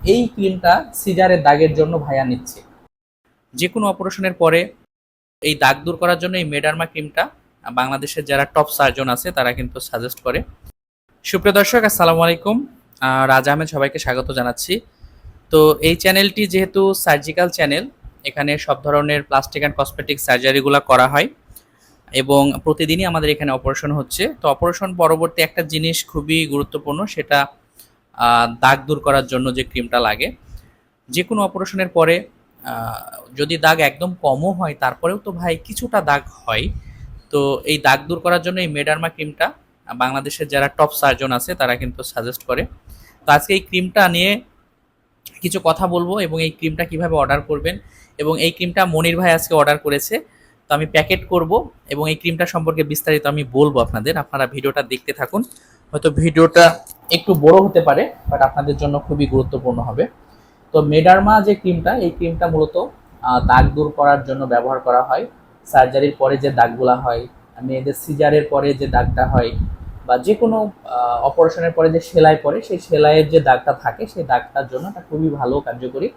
এই ক্রিমটা সিজারের দাগের জন্য ভাইয়া নিচ্ছে। যে কোনো অপারেশনের পরে এই দাগ দূর করার জন্য এই মেডার্মা ক্রিমটা বাংলাদেশের যারা টপ সার্জন আছে তারা কিন্তু সাজেস্ট করে। সুপ্রিয় দর্শক, আসসালামু আলাইকুম। রাজ আহমেদ সবাইকে স্বাগত জানাচ্ছি। তো এই চ্যানেলটি যেহেতু সার্জিক্যাল চ্যানেল, এখানে সব ধরনের প্লাস্টিক অ্যান্ড কসমেটিক সার্জারিগুলো করা হয় এবং প্রতিদিনই আমাদের এখানে অপারেশন হচ্ছে। তো অপারেশন পরবর্তী একটা জিনিস খুবই গুরুত্বপূর্ণ, সেটা দাগ দূর করার জন্য যে ক্রিমটা লাগে যে কোনো অপারেশনের পরে যদি দাগ একদম কমও হয়, তারপরেও তো ভাই কিছুটা দাগ হয়। তো এই দাগ দূর করার জন্য এই মেডার্মা ক্রিমটা, বাংলাদেশের যারা টপ সার্জন আছে, তারা কিন্তু সাজেস্ট করে। তো আজকে এই ক্রিমটা নিয়ে কিছু কথা বলব এবং এই ক্রিমটা কীভাবে অর্ডার করবেন এবং এই ক্রিমটা মনির ভাই আজকে অর্ডার করেছে। তো আমি প্যাকেট করব এবং এই ক্রিমটা সম্পর্কে বিস্তারিত আমি বলব আপনাদের। আপনারা ভিডিওটা দেখতে থাকুন। হয়তো ভিডিওটা একটু বড় হতে পারে বাট আপনাদের জন্য খুবই গুরুত্বপূর্ণ হবে। তো মেডার্মা যে ক্রিমটা, এই ক্রিমটা মূলত দাগ দূর করার জন্য ব্যবহার করা হয়। সার্জারির পরে যে দাগগুলা হয় মেয়েদের সিজারের পরে যে দাগটা হয়, বা যে কোনো অপারেশনের পরে যে সেলাই পরে, সেই সেলাইয়ের যে দাগটা থাকে, সেই দাগটার জন্য এটা খুবই ভালো কার্যকরী।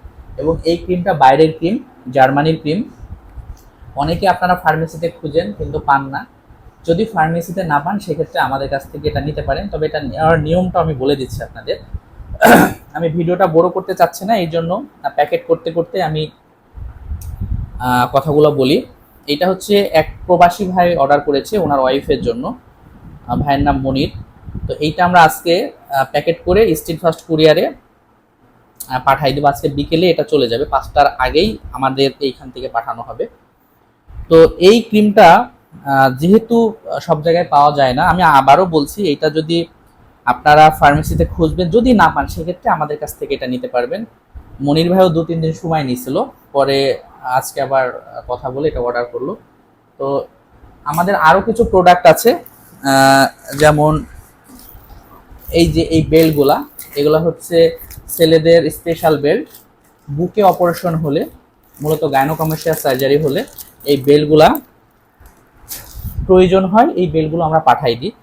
এবং এই ক্রিমটা বাইরের ক্রিম, জার্মানির ক্রিম। অনেকে আপনারা ফার্মেসিতে খুঁজেন, কিন্তু পান না। যদি ফার্মেসিতে না পান, সেক্ষেত্রে আমাদের কাছ থেকে এটা নিতে পারেন। তবে এটা নেওয়ার নিয়মটা আমি বলে দিচ্ছি আপনাদের। আমি ভিডিওটা বড় করতে চাচ্ছি না, এই জন্য প্যাকেট করতে করতে আমি কথাগুলো বলি। এটা হচ্ছে এক প্রবাসী ভাই অর্ডার করেছে ওনার ওয়াইফের জন্য ভাইয়ের নাম মনির। তো এইটা আমরা আজকে প্যাকেট করে স্টিল ফার্স্ট কুরিয়ারে পাঠাই দেবো। আজকে বিকেলে এটা চলে যাবে, পাঁচটার আগেই আমাদের এইখান থেকে পাঠানো হবে। তো এই ক্রিমটা যেহেতু সব জায়গায় পাওয়া যায় না, আমি আবারও বলছি, এটা যদি আপনারা ফার্মেসিতে খুঁজবেন, যদি না পান, সেক্ষেত্রে আমাদের কাছ থেকে এটা নিতে পারবেন। মনির ভাইও দু, তিন দিন সময় নিয়েছিল পরে আজকে আবার কথা বলে এটা অর্ডার করল। তো আমাদের আরও কিছু প্রোডাক্ট আছে যেমন এই যে এই বেল্টগুলা এগুলো হচ্ছে ছেলেদের স্পেশাল বেল্ট বুকে অপারেশন হলে, মূলত গাইনোকমার্শিয়াল সার্জারি হলে, এই বেলগুলা প্রয়োজন হয়, এই বেলগুলো আমরা পাঠাই দিই।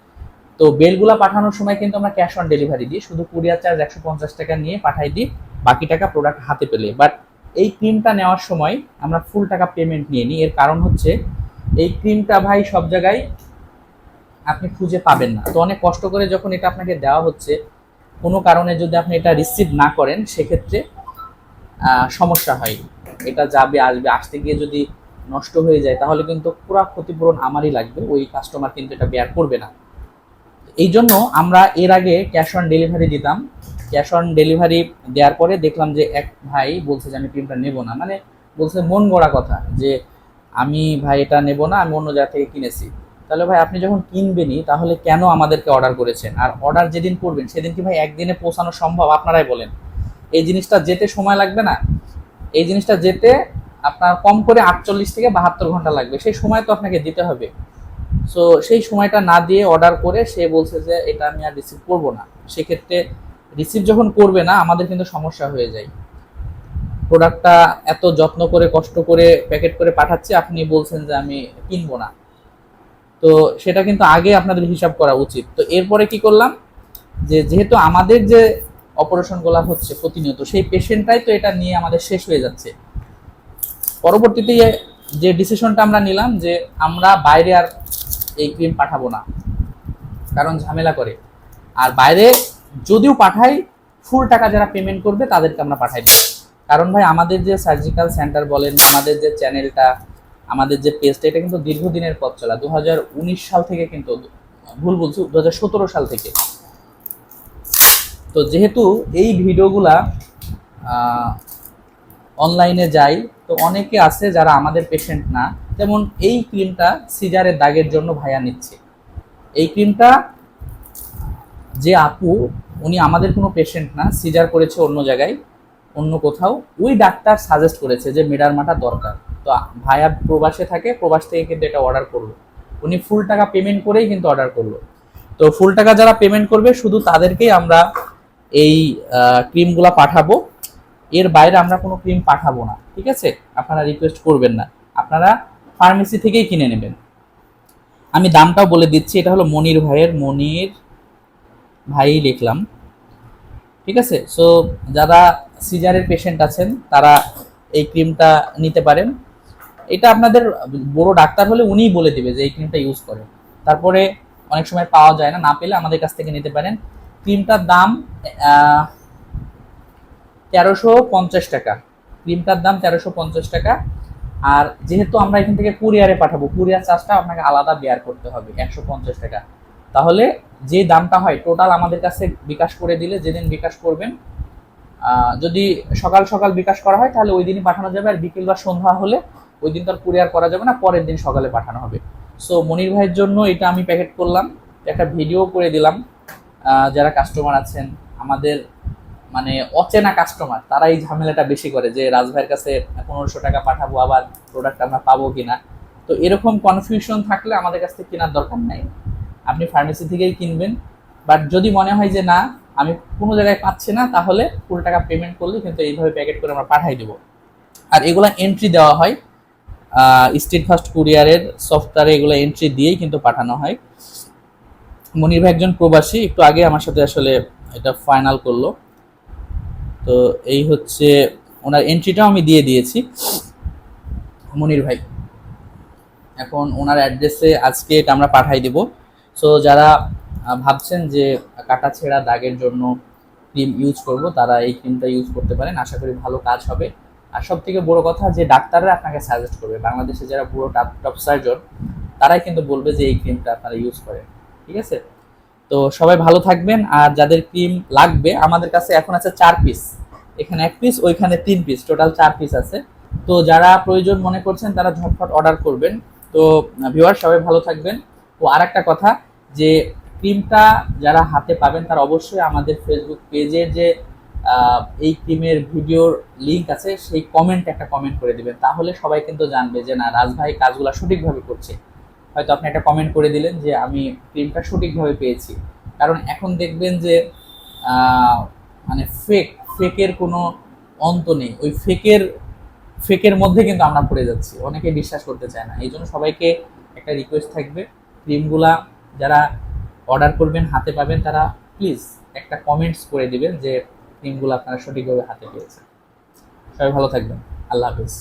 তো বেলগুলো পাঠানোর সময় কিন্তু আমরা ক্যাশ অন ডেলিভারি দিই। শুধু কুরিয়ার চার্জ একশো পঞ্চাশ টাকা নিয়ে পাঠাই দিই, বাকি টাকা প্রোডাক্ট হাতে পেলে। বাট এই ক্রিমটা নেওয়ার সময় আমরা ফুল টাকা পেমেন্ট নিয়ে নিই। এর কারণ হচ্ছে, এই ক্রিমটা ভাই সব জায়গায় আপনি খুঁজে পাবেন না। তো অনেক কষ্ট করে যখন এটা আপনাকে দেওয়া হচ্ছে, কোনো কারণে যদি আপনি এটা রিসিভ না করেন, সেক্ষেত্রে সমস্যা হয়। এটা যাবে, আসবে। আসতে গিয়ে যদি নষ্ট হয়ে যায়, তাহলে কিন্তু পুরো ক্ষতিপূরণ আমারই লাগবে, ওই কাস্টমার কিন্তু এটা বেয়ার করবে না। এই জন্য আমরা এর আগে ক্যাশ অন ডেলিভারি দিতাম। ক্যাশ অন ডেলিভারি দেওয়ার পরে দেখলাম যে এক ভাই বলছে যে, আমি ক্রিমটা নেব না। মানে বলছে মন গড়া কথা যে, আমি ভাই এটা নেব না, আমি অন্য জায়গা থেকে কিনেছি। তাহলে ভাই, আপনি যখন কিনবেনই, তাহলে কেন আমাদেরকে অর্ডার করেছেন? আর অর্ডার যেদিন করবেন, সেদিন কি ভাই একদিনে পৌঁছানো সম্ভব? আপনারাই বলেন। এই জিনিসটা যেতে সময় লাগবে না। এই জিনিসটা যেতে আপনার কম করে আটচল্লিশ থেকে বাহাত্তর ঘণ্টা লাগবে। সেই সময় তো আপনাকে দিতে হবে। সো সেই সময়টা না দিয়ে অর্ডার করে সে বলছে যে, এটা আমি আর রিসিভ করব না। সেক্ষেত্রে রিসিভ যখন করবে না, আমাদের কিন্তু সমস্যা হয়ে যায়। প্রোডাক্টটা এত যত্ন করে, কষ্ট করে প্যাকেট করে পাঠাচ্ছি, আপনি বলছেন যে, আমি কিনবো না। তো সেটা কিন্তু আগে আপনাদের হিসাব করা উচিত। তো এরপরে কি করলাম? যে, যেহেতু আমাদের যে অপারেশনগুলো হচ্ছে প্রতিনিয়ত, সেই পেশেন্টটাই তো এটা নিয়ে আমাদের শেষ হয়ে যাচ্ছে। পরবর্তীতে যে ডিসিশনটা আমরা নিলাম যে আমরা বাইরে আর এই ক্রিম পাঠাবো না, কারণ ঝামেলা করে। আর বাইরে যদিও পাঠাই ফুল টাকা যারা পেমেন্ট করবে তাদেরকে আমরা পাঠাই দিই। কারণ ভাই, আমাদের যে সার্জিক্যাল সেন্টার বলেন, আমাদের যে চ্যানেলটা আমাদের যে পেজটা এটা কিন্তু দীর্ঘদিনের পথ চলা। দু হাজার উনিশ সাল থেকে কিন্তু, ভুল বলছি দু হাজার সতেরো সাল থেকে। তো যেহেতু এই ভিডিওগুলা অনলাইনে যাই, তো অনেকে আছে যারা আমাদের পেশেন্ট না। যেমন এই ক্রিমটা সিজারের দাগের জন্য ভাইয়া নিচ্ছে। এই ক্রিমটা যে আপু, উনি আমাদের কোনো পেশেন্ট না, সিজার করেছে অন্য জায়গায়, অন্য কোথাও, ওই ডাক্তার সাজেস্ট করেছে যে মেডারমাটা দরকার। তো ভাইয়া প্রবাসে থাকে, প্রবাস থেকে কিন্তু এটা অর্ডার করল। উনি ফুল টাকা পেমেন্ট করেই কিন্তু অর্ডার করল। তো ফুল টাকা যারা পেমেন্ট করবে, শুধু তাদেরকেই আমরা এই ক্রিমগুলা পাঠাবো। এর বাইরে আমরা কোনো ক্রিম পাঠাবো না, ঠিক আছে? আপনারা রিকোয়েস্ট করবেন না। আপনারা ফার্মেসি থেকেই কিনে নেবেন। আমি দামটাও বলে দিচ্ছি, এটা হলো মনির ভাইয়ের, মনির ভাই লিখলাম। ঠিক আছে? সো যারা সিজারের পেশেন্ট আছেন, তারা এই ক্রিমটা নিতে পারেন। এটা আপনাদের বড় ডাক্তার হলে উনিই বলে দিবে যে এই ক্রিমটা ইউজ করে। তারপরে অনেক সময় পাওয়া যায় না না পেলে আমাদের কাছ থেকে নিতে পারেন। ক্রিমটার দাম তেরোশো পঞ্চাশ টাকা। ক্রিমটার দাম তেরোশো পঞ্চাশ টাকা। আর যেহেতু আমরা এখান থেকে কুরিয়ারে পাঠাবো, কুরিয়ার চার্জটা আপনাকে আলাদা বেয়ার করতে হবে, একশো পঞ্চাশ টাকা। তাহলে যে দামটা হয় টোটাল আমাদের কাছে বিকাশ করে দিলে, যেদিন বিকাশ করবেন যদি সকাল সকাল বিকাশ করা হয়, তাহলে ওই দিনই পাঠানো যাবে। আর বিকেল বা সন্ধ্যা হলে ওই দিন তো আর কুরিয়ার করা যাবে না, পরের দিন সকালে পাঠানো হবে। সো মনির ভাইয়ের জন্য এটা আমি প্যাকেট করলাম, একটা ভিডিও করে দিলাম। যারা কাস্টমার আছেন, আমাদের মানে অচেনা কাস্টমার তারা এই ঝামেলাটা বেশি করে যে রাজভাইয়ের কাছে পনেরোশো টাকা পাঠাবো, আবার প্রোডাক্ট আমরা পাবো কিনা। তো এরকম কনফিউশন থাকলে আমাদের কাছ থেকে কেনার দরকার নাই। আপনি ফার্মেসি থেকেই কিনবেন। বাট যদি মনে হয় যে না, আমি কোনো জায়গায় পাচ্ছি না, তাহলে পুরো টাকা পেমেন্ট করলে কিন্তু এইভাবে প্যাকেট করে আমরা পাঠাই দেবো। আর এগুলা এন্ট্রি দেওয়া হয়। স্টেট ফার্স্ট কুরিয়ারের সফটওয়্যারে এগুলো এন্ট্রি দিয়েই কিন্তু পাঠানো হয়। মনির ভাই একজন প্রবাসী, একটু আগে আমার সাথে আসলে এটা ফাইনাল করল। তো এই হচ্ছে ওনার এন্ট্রিটাও আমি দিয়ে দিয়েছি। মনির ভাই, এখন ওনার অ্যাড্রেসে আজকে এটা আমরা পাঠাই দেব। সো যারা ভাবছেন যে কাটা ছেঁড়া দাগের জন্য ক্রিম ইউজ করব, তারা এই ক্রিমটা ইউজ করতে পারেন। আশা করি ভালো কাজ হবে। আর সব থেকে বড় কথা, যে ডাক্তাররা আপনাকে সাজেস্ট করবে, বাংলাদেশে যারা পুরো টপ টপ সার্জন তারাই কিন্তু বলবে যে এই ক্রিমটা আপনারা ইউজ করেন। ঠিক আছে? তো সবাই ভালো থাকবেন। আর যাদের ক্রিম লাগবে, আমাদের কাছে এখন আছে চার পিস এখানে এক পিস ওইখানে তিন পিস টোটাল চার পিস আছে। তো যারা প্রয়োজন মনে করছেন, তারা ঝটফট অর্ডার করবেন। তো ভিউয়ার সবাই ভালো থাকবেন। ও আর একটা কথা, যে ক্রিমটা যারা হাতে পাবেন, তারা অবশ্যই আমাদের ফেসবুক পেজের যে এই ক্রিমের ভিডিওর লিঙ্ক আছে, সেই কমেন্ট একটা কমেন্ট করে দিবেন। তাহলে সবাই কিন্তু জানবে যে, না, রাজ ভাই কাজগুলো সঠিকভাবে করছে। হয়তো আপনি একটা কমেন্ট করে দিলেন যে আমি ক্রিমটা সঠিকভাবে পেয়েছি। কারণ এখন দেখবেন যে মানে ফেক ফেকের কোনো অন্ত নেই। ওই ফেকের ফেকের মধ্যে কিন্তু আমরা পড়ে যাচ্ছি। অনেকে বিশ্বাস করতে চায় না। এই জন্য সবাইকে একটা রিকোয়েস্ট থাকবে। ক্রিমগুলা যারা অর্ডার করবেন, হাতে পাবেন, তারা প্লিজ একটা কমেন্টস করে দিবেন যে ক্রিমগুলো আপনারা সঠিকভাবে হাতে পেয়েছেন। সবাই ভালো থাকবেন। আল্লাহ হাফিজ।